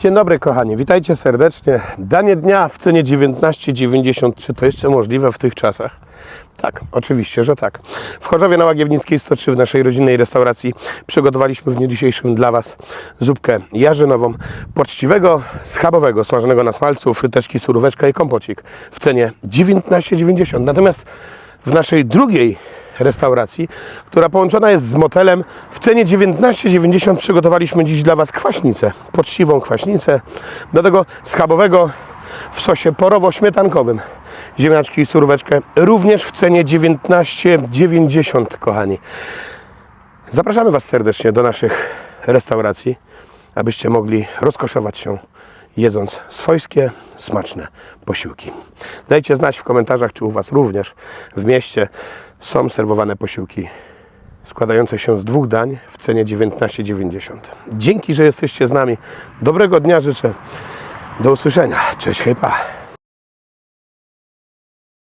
Dzień dobry kochani, witajcie serdecznie. Danie dnia w cenie 19,90. Czy to jeszcze możliwe w tych czasach? Tak, oczywiście, że tak. W Chorzowie na Łagiewnickiej 103 w naszej rodzinnej restauracji przygotowaliśmy w dniu dzisiejszym dla Was zupkę jarzynową, poczciwego, schabowego, smażonego na smalcu, fryteczki, suróweczka i kompocik w cenie 19,90. Natomiast w naszej drugiej restauracji, która połączona jest z motelem. W cenie 19,90 przygotowaliśmy dziś dla Was kwaśnicę, poczciwą kwaśnicę, do tego schabowego w sosie porowo-śmietankowym. Ziemniaczki i suróweczkę również w cenie 19,90 kochani. Zapraszamy Was serdecznie do naszych restauracji, abyście mogli rozkoszować się jedząc swojskie, smaczne posiłki. Dajcie znać w komentarzach, czy u Was również w mieście są serwowane posiłki składające się z dwóch dań w cenie 19,90. Dzięki, że jesteście z nami. Dobrego dnia życzę. Do usłyszenia. Cześć, hej, pa.